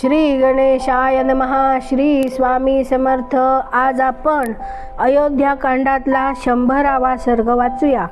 श्री गणेशाय नमहा श्री स्वामी समर्थ. आज आपण अयोध्याकांडातला शंभरावा सर्ग वाचूया.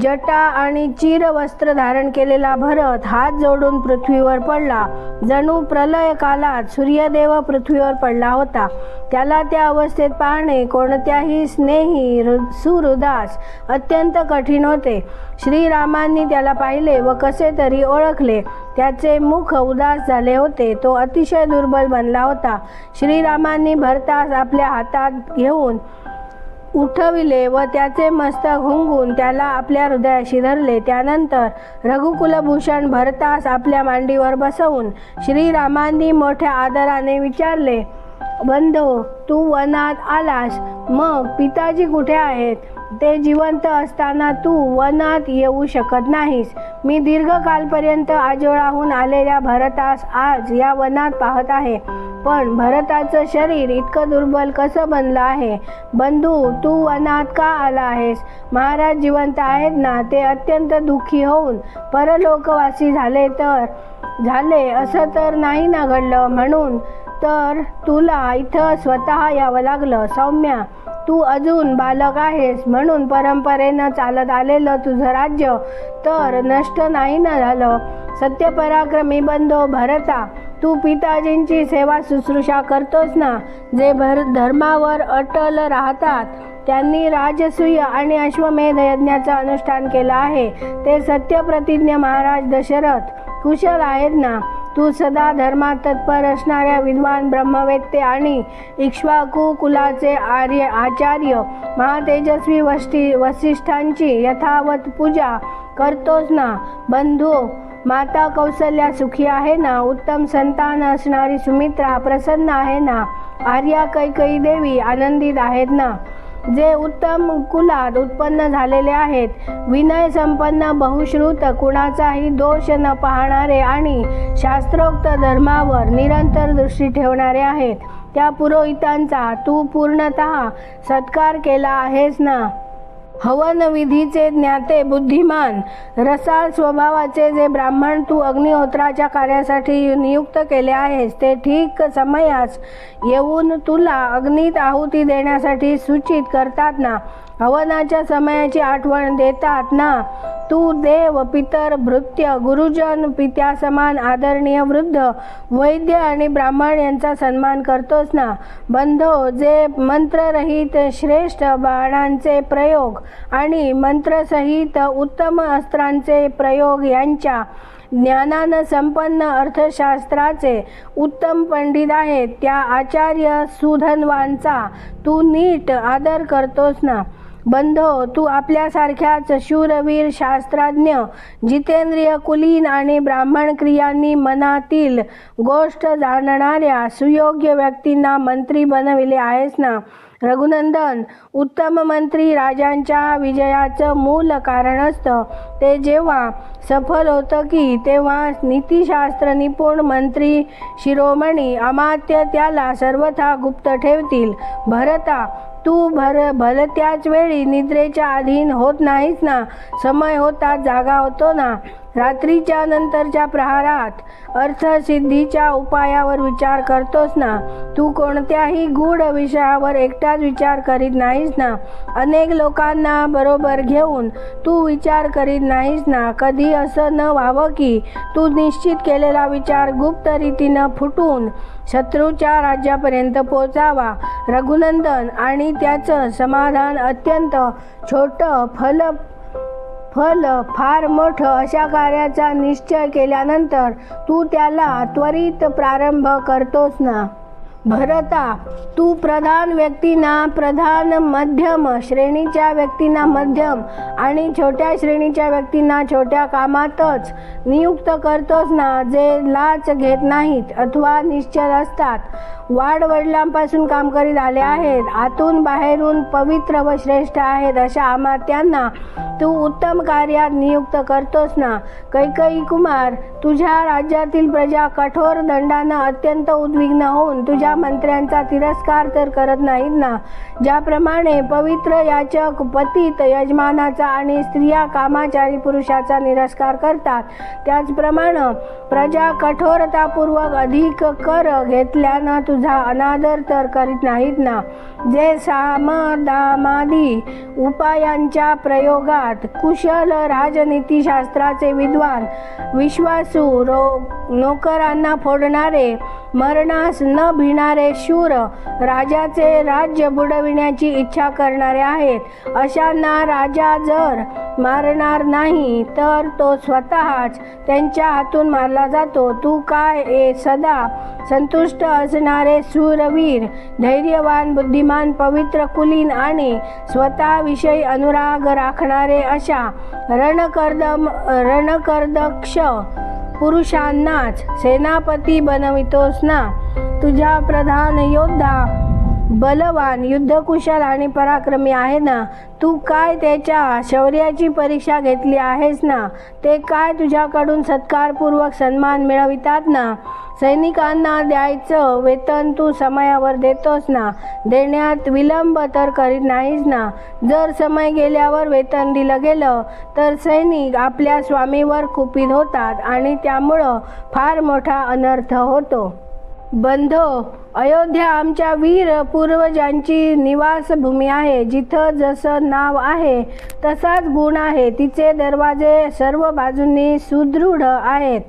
जटा आणि चिर वस्त्र धारण केलेला भरत हात जोडून पृथ्वीवर पडला. जणू प्रलय कालात सूर्यदेव पृथ्वीवर पडला होता. त्याला त्या अवस्थेत पाहणे कोणत्याही स्नेही सुहृदास अत्यंत कठीण होते. श्रीरामांनी त्याला पाहिले व कसे तरी ओळखले. त्याचे मुख उदास झाले होते. तो अतिशय दुर्बल बनला होता. श्रीरामांनी भरतास आपल्या हातात घेऊन उठविले व त्याचे मस्तक हुंगून त्याला आपल्या हृदयाशी धरले. त्यानंतर रघुकुलभूषण भरतास आपल्या मांडीवर बसवून श्रीरामांनी मोठ्या आदराने विचारले बंधो तू वनात आलास. मग पिताजी कुठे आहेत? ते जिवंत असताना तू वनात येऊ शकत नाहीस. मी दीर्घकालपर्यंत आजोळाहून आलेल्या भरतास आज या वनात पाहत आहे. पण भरताचं शरीर इतकं दुर्बल कसं बनलं आहे? बंधू तू वनात का आला आहेस? महाराज जिवंत आहेत ना ते अत्यंत दुःखी होऊन परलोकवासी झाले तर? झाले असं तर नाही ना घडलं. म्हणून तर तुला इथं स्वतः यावं लागलं. सौम्या तू अजून बालक आहेस. म्हणून परंपरेनं चालत आलेलं तुझं राज्य तर नष्ट नाही ना झालं. सत्यपराक्रमी बंधो भरता तू पिताजींची सेवा शुश्रूषा करतोस ना जे भर धर्मावर अटल राहतात त्यांनी राजसूय आणि अश्वमेध यज्ञाचं अनुष्ठान केलं आहे. ते सत्यप्रतिज्ञ महाराज दशरथ कुशल आहेत ना तू सदा धर्मात तत्पर असणाऱ्या विद्वान ब्रह्मवेत्ते आणि इक्ष्वाकू कुलाचे आर्य आचार्य महातेजस्वी वष्टी वसिष्ठांची यथावत पूजा करतोस ना. बंधू माता कौसल्या सुखी आहे ना? उत्तम संतान असणारी सुमित्रा प्रसन्न आहे ना? आर्या कैकई देवी आनंदित आहेत ना? जे उत्तम कुलात उत्पन्न झालेले आहेत. विनय संपन्न बहुश्रुत कुणाचाही दोष न पाहणारे आणि शास्त्रोक्त धर्मावर निरंतर दृष्टी ठेवणारे आहेत. त्या पुरोहितांचा तू पूर्णतः सत्कार केला आहेस ना? हवन विधीचे ज्ञाते बुद्धिमान रसाळ स्वभावाचे जे ब्राह्मण तू अग्निहोत्राच्या कार्यासाठी नियुक्त केले आहेस ते ठीक समयास येऊन तुला अग्नीत आहुती देण्यासाठी सूचित करतात ना? हवनाच्या समयाची आठवण देतात ना? तू देव पितर भृत्य गुरुजन पित्या समान आदरणीय वृद्ध वैद्य आणि ब्राह्मण यांचा सन्मान करतोस ना? बंधो जे मंत्ररहित श्रेष्ठ बाणांचे प्रयोग आणि मंत्रसहित उत्तम अस्त्रांचे प्रयोग यांच्या ज्ञानानं संपन्न अर्थशास्त्राचे उत्तम पंडित आहेत त्या आचार्य सुधनवांचा तू नीट आदर करतोस ना? बंधो तू आपल्यासारख्याच शूरवीर शास्त्रज्ञ जितेंद्रिय कुलीन आणि ब्राह्मण क्रियांनी मनातील गोष्ट जाणणाऱ्या सुयोग्य व्यक्तींना मंत्री बनविले आहेस ना? रघुनंदन उत्तम मंत्री राजांच्या विजयाचं मूल कारण असतं. ते जेव्हा सफल होतं की तेव्हा नीतिशास्त्र निपुण मंत्री शिरोमणी अमात्य त्याला सर्वथा गुप्त ठेवतील. भरता तू भर भलत्याच वेळी निद्रेच्या अधीन होत नाहीस ना. समय होता जागा होतो ना. रात्रीच्या नंतरच्या प्रहारात अर्थसिद्धीच्या उपायावर विचार करतोस ना तू कोणत्याही गूढ विषयावर एकटाच विचार करीत नाहीस ना. अनेक लोकांना बरोबर घेऊन तू विचार करीत नाहीस ना. कधी असं न व्हावं की तू निश्चित केलेला विचार गुप्त रीतीनं फुटून शत्रूच्या राज्यापर्यंत पोचावा. रघुनंदन आणि त्याचं समाधान अत्यंत छोटं फल फल फार मोठं अशा कार्याचा निश्चय केल्यानंतर तू त्याला त्वरित प्रारंभ करतोस ना. भरता. तू प्रधान व्यक्तींना प्रधान मध्यम श्रेणीच्या व्यक्तींना मध्यम आणि छोट्या श्रेणीच्या व्यक्तींना छोट्या कामातच नियुक्त करतोस ना जे लाच घेत नाहीत अथवा निश्चल असतात. वाडवडिलांपासून काम करीत आले आहेत. आतून बाहेरून पवित्र व श्रेष्ठ आहेत अशा आमात्यांना तू उत्तम कार्यात नियुक्त करतोस ना. कैकई कुमार तुझ्या राज्यातील प्रजा कठोर दंडानं अत्यंत उद्विग्न होऊन तुझ्या मंत्र्यांचा तिरस्कार तर करत नाहीत ना. ज्याप्रमाणे पवित्र याचक पतित यजमानाचा आणि स्त्रिया कामाचारी पुरुषाचा निरस्कार करतात त्याचप्रमाणे प्रजा कठोरतापूर्वक अधिक कर घेतल्यानं तुझा अनादर तर करीत नाहीत ना. जे सामदामादी उपायांच्या प्रयोगात कुशल राजनीतीशास्त्राचे विद्वान विश्वासू रो नोकरांना फोडणारे मरणास न करणारे शूर राजाचे राज्य बुडविण्याची इच्छा करणारे आहेत. अशांना राजा जर मारणार नाही तर तो स्वतःच त्यांच्या हातून मारला जातो. तू काय ए सदा संतुष्ट असणारे सूरवीर धैर्यवान बुद्धिमान पवित्र कुलीन आणि स्वतःविषयी अनुराग राखणारे अशा रणकर्दम रणकर्दक्ष पुरुषांनाच सेनापती बनवितोस ना? तुझ्या प्रधान योद्धा बलवान युद्धकुशल आणि पराक्रमी आहे ना? तू काय त्याच्या शौर्याची परीक्षा घेतली आहेस ना? ते काय तुझ्याकडून सत्कारपूर्वक सन्मान मिळवितात ना? सैनिकांना द्यायचं वेतन तू समयावर देतोस ना? देण्यात विलंब तर करीत नाहीस ना? जर समय गेल्यावर वेतन दिलं गेलं तर सैनिक आपल्या स्वामीवर कुपित होतात आणि त्यामुळं फार मोठा अनर्थ होतो. बंधो. अयोध्या आमच्या वीर पूर्वजांची निवासभूमी आहे. जिथं जसं नाव आहे तसाच गुण आहे. तिचे दरवाजे सर्व बाजूंनी सुदृढ आहेत.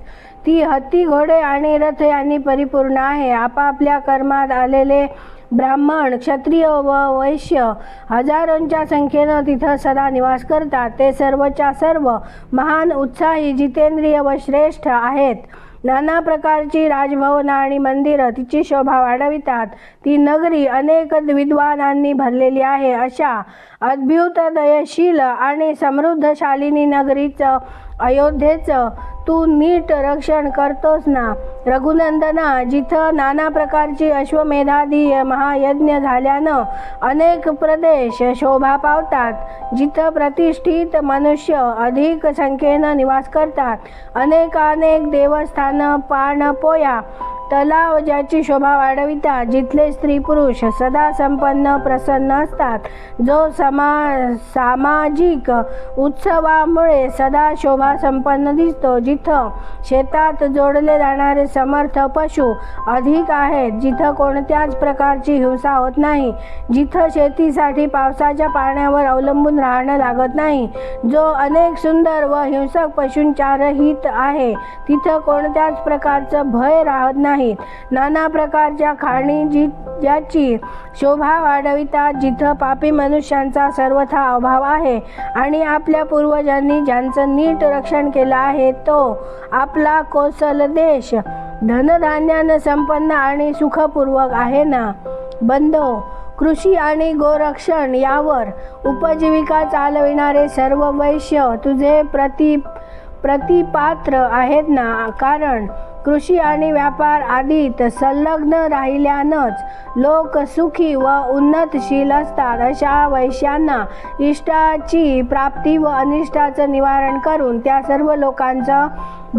ती हत्ती घोडे आणि रथ यांनी परिपूर्ण आहे. आपापल्या कर्मात आलेले ब्राह्मण क्षत्रिय व वैश्य हजारोंच्या संख्येनं तिथं सदा निवास करतात. ते सर्वच्या सर्व महान उत्साही जितेंद्रिय व श्रेष्ठ आहेत. नाना प्रकारची राजभवनं आणि मंदिरं तिची शोभा वाढवितात. ती नगरी अनेक विद्वानांनी भरलेली आहे. अशा अद्भुत दयशील आणि समृद्धशालिनी नगरीचं अयोध्येचं. तू नीट रक्षण करतोस ना. रघुनंदना जिथं नाना प्रकारची अश्वमेधादी महायज्ञ झाल्यानं अनेक प्रदेश शोभा पावतात जिथं प्रतिष्ठित मनुष्य अधिक संख्येनं निवास करतात. अनेकानेक देवस्थानं पाणपोया तलाव ज्याची शोभा वाढवितात जिथले स्त्री पुरुष सदा संपन्न प्रसन्न असतात. जो समा सामाजिक उत्सवामुळे सदा शोभा संपन्न दिसतो जिथं शेतात जोडले जाणारे समर्थ पशु अधिक आहेत जिथं कोणत्याच प्रकारची हिंसा होत नाही जिथं शेतीसाठी पावसाच्या पाण्यावर अवलंबून राहणं लागत नाही. जो अनेक सुंदर व हिंसक पशूंच्या रहित आहे तिथं कोणत्याच प्रकारचं भय राहत नाही. नाहीत. नाना प्रकारच्या खाणी जी ज्याची शोभा वाढवितात जिथं पापी मनुष्यांचा सर्वथा अभाव आहे आणि आपल्या पूर्वजांनी ज्यांचं नीट रक्षण केलं आहे तो आपला कोसल देश. धनधान्यानं संपन्न आणि सुखपूर्वक आहे ना? बंधो कृषी आणि गोरक्षण यावर उपजीविका चालविणारे सर्व वैश्य तुझे प्रति प्रतिपात्र आहेत ना? कारण कृषी आणि व्यापार आदीत संलग्न राहिल्यानंच लोक सुखी व उन्नतशील असतात अशा वैश्यांना इष्टाची प्राप्ती व अनिष्टाचं निवारण करून त्या सर्व लोकांचं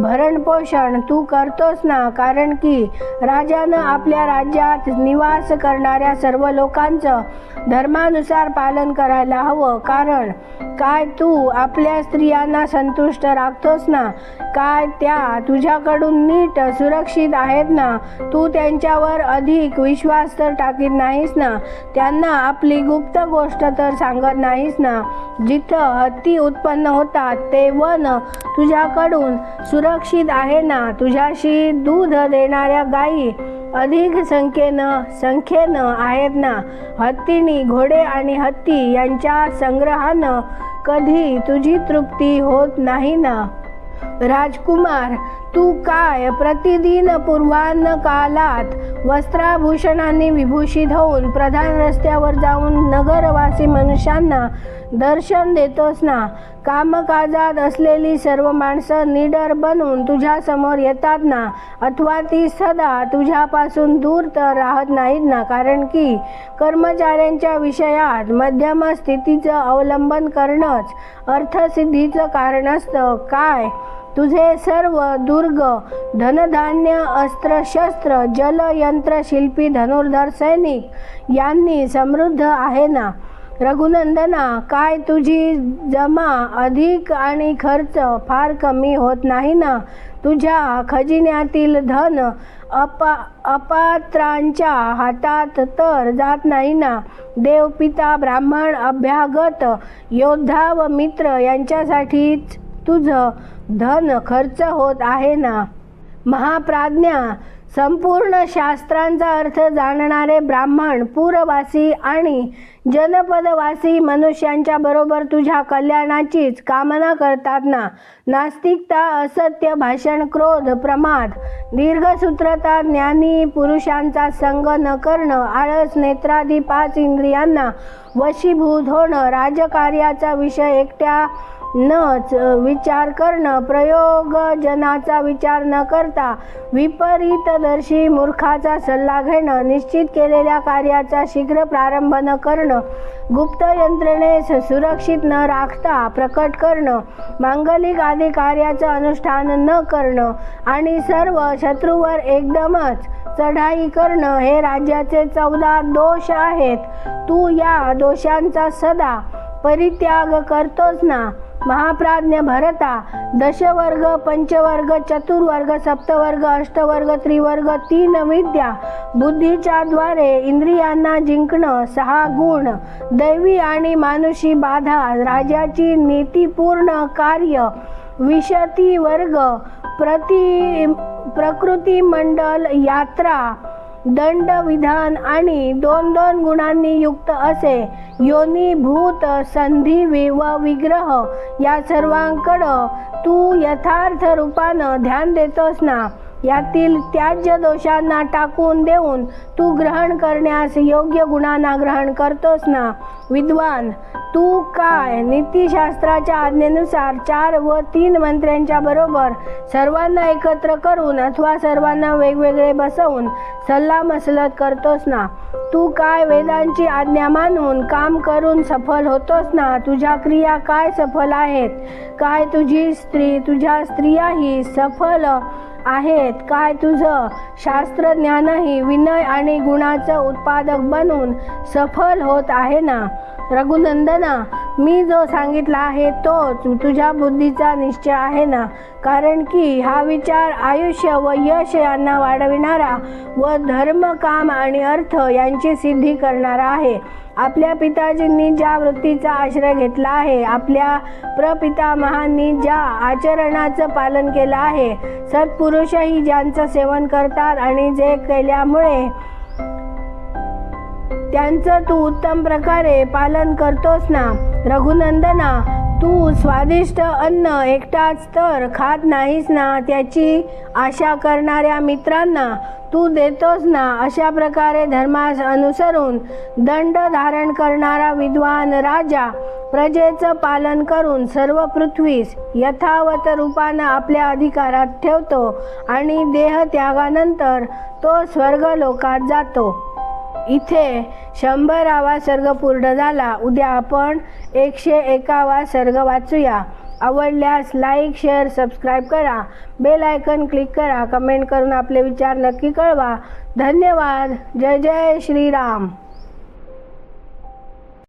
भरणपोषण तू करतोस ना कारण की राजानं आपल्या राज्यात निवास करणाऱ्या सर्व लोकांचं धर्मानुसार पालन करायला हवं. कारण काय तू आपल्या स्त्रियांना संतुष्ट राखतोस ना? काय त्या तुझ्याकडून नीट सुरक्षित आहेत ना? तू त्यांच्यावर अधिक विश्वास तर टाकीत नाहीस ना? त्यांना आपली गुप्त गोष्ट तर सांगत नाहीस ना? जिथं हत्ती उत्पन्न होतात ते वन तुझ्याकडून सुर सुरक्षित आहे ना? तुझ्याशी दूध देणाऱ्या गायी अधिक संख्येनं संख्येनं आहेत ना? हत्तीनी घोडे आणि हत्ती यांच्या संग्रहानं कधी तुझी तृप्ती होत नाही ना? राजकुमार तू काय प्रतिदिन पूर्वान्न कालात वस्त्राभूषणांनी विभूषित होऊन प्रधान रस्त्यावर जाऊन नगर नगरवासी मनुष्यांना दर्शन देतोस ना? कामकाजात असलेली सर्व माणसं निडर बनून तुझ्या समोर येतात ना? अथवा ती सदा तुझ्यापासून दूर तर राहत नाहीत ना? कारण की कर्मचाऱ्यांच्या विषयात मध्यम स्थितीचं अवलंबन करणंच अर्थसिद्धीचं कारण असतं. काय? तुझे सर्व दुर्ग धनधान्य अस्त्र शस्त्र शिल्पी धनुर्धर सैनिक यांनी समृद्ध आहे ना? रघुनंदना काय तुझी जमा अधिक आणि खर्च फार कमी होत नाही ना? तुझ्या खजिन्यातील धन अपा अपात्रांच्या हातात तर जात नाही ना? देवपिता ब्राह्मण अभ्यागत योद्धा व मित्र यांच्यासाठीच तुझं धन खर्च होत आहे ना? महाप्राज्ञा संपूर्ण शास्त्रांचा अर्थ जाणणारे ब्राह्मण पूरवासी आणि जनपदवासी मनुष्यांच्या बरोबर तुझ्या कल्याणाचीच कामना करतात ना? नास्तिकता असत्य भाषण क्रोध प्रमाद दीर्घसूत्रता ज्ञानी पुरुषांचा संग न करणं आळस नेत्रादी पाच इंद्रियांना वशीभूत होणं राजकार्याचा विषय एकट्या नच विचार करणं प्रयोगजनाचा विचार न करता विपरीतदर्शी मूर्खाचा सल्ला घेणं निश्चित केलेल्या कार्याचा शीघ्र प्रारंभ न करणं गुप्त यंत्रणेस सुरक्षित न राखता प्रकट करणं मांगलिक आदी कार्याचं अनुष्ठान न करणं आणि सर्व शत्रूवर एकदमच चढाई करणं हे राज्याचे चौदा दोष आहेत. तू या दोषांचा सदा परित्याग करतोच ना. महाप्राज्ञ भरता दशवर्ग पंचवर्ग चतुर्वर्ग सप्तवर्ग अष्टवर्ग त्रिवर्ग तीन विद्या. बुद्धीच्या द्वारे इंद्रियांना जिंकणं सहा गुण. दैवी आणि मानुषी बाधा राजाची नीतीपूर्ण कार्य. विशती वर्ग प्रति प्रकृती मंडल यात्रा. दंड विधान आणि दोन दोन गुणांनी युक्त असे योनी भूत संधी व विग्रह या सर्वांकडं तू यथार्थ रूपानं ध्यान देतोस ना? यातील त्याज्य दोषांना टाकून देऊन तू ग्रहण करण्यास योग्य गुणांना ग्रहण करतोस ना? विद्वान तू काय नीतिशास्त्राच्या आज्ञेनुसार चार व तीन मंत्र्यांच्या बरोबर सर्वांना एकत्र करून अथवा सर्वांना वेगवेगळे बसवून सल्लामसलत करतोस ना? तू काय वेदांची आज्ञा मानून काम करून सफल होतोस ना? तुझ्या क्रिया काय सफल आहेत? काय तुझी स्त्री तुझ्या स्त्रियाही सफल आहेत. काय तुझं? शास्त्रज्ञानही विनय आणि गुणाचं उत्पादक बनून सफल होत आहे ना? रघुनंदना मी जो सांगितला आहे तोच तुझ्या बुद्धीचा निश्चय आहे ना? कारण की हा विचार आयुष्य व यश यांना वाढविणारा व धर्म काम आणि अर्थ यांची सिद्धी करणारा आहे. आपल्या पिताजींनी ज्या वृत्तीचा आश्रय घेतला आहे आपल्या प्रपितामहांनी ज्या आचरणाचं पालन केलं आहे सत्पुरुषही ज्यांचं सेवन करतात आणि जे केल्यामुळे त्यांचं तू उत्तम प्रकारे पालन करतोस ना? रघुनंदना तू स्वादिष्ट अन्न एकटाच तर खात नाहीस ना त्याची आशा करणाऱ्या मित्रांना तू देतोस ना? अशा प्रकारे धर्मास अनुसरून दंड धारण करणारा विद्वान राजा प्रजेचं पालन करून सर्व पृथ्वीस यथावत रूपानं आपल्या अधिकारात ठेवतो आणि देह त्यागानंतर तो स्वर्ग लोकात जातो. इथे शंभरावा सर्ग पूर्ण झाला. उद्या आपण एकशे एकावा सर्ग वाचूया. आवडल्यास लाईक शेअर सबस्क्राईब करा. बेल आयकन क्लिक करा. कमेंट करून आपले विचार नक्की कळवा. धन्यवाद. जय जय श्रीराम.